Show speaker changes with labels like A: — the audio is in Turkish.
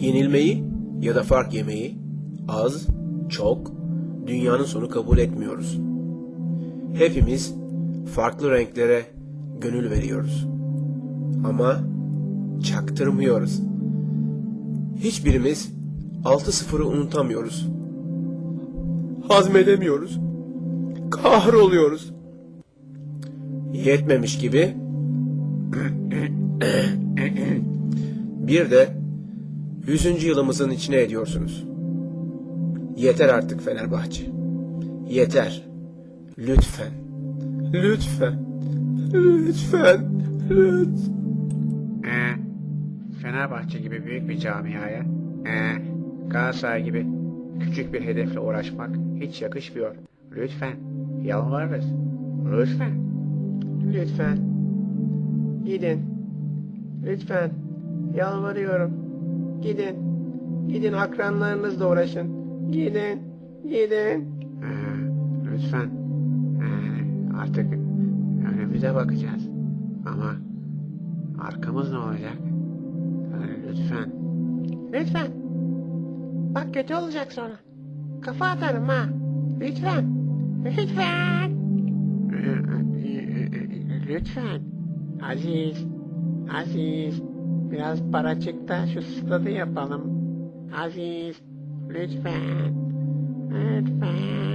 A: Yenilmeyi ya da fark yemeyi az, çok, dünyanın sonu kabul etmiyoruz. Hepimiz farklı renklere gönül veriyoruz. Ama çaktırmıyoruz. Hiçbirimiz 6-0'ı unutamıyoruz. Hazmedemiyoruz. Kahroluyoruz. Yetmemiş gibi bir de 100. yılımızın içine ediyorsunuz. Yeter artık Fenerbahçe. Yeter. Lütfen. Lütfen. Lütfen. Lütfen.
B: Ee, Fenerbahçe gibi büyük bir camiaya, ee, Galatasaray gibi küçük bir hedefle uğraşmak hiç yakışmıyor. Lütfen, yalvarırız. Lütfen.
C: Lütfen. Gidin. Lütfen. Yalvarıyorum. Gidin. Gidin akranlarınızla uğraşın. Gidin. Gidin.
B: Ee, lütfen. Ee, artık önümüze bakacağız. Ama arkamız ne olacak? Ee, lütfen.
C: Lütfen. Bak kötü olacak sonra. Kafa atarım ha. Lütfen. Lütfen.
B: Ee, Lütfen. Aziz. Aziz. Biraz para da şu stadı yapalım. Aziz. Lütfen. Lütfen.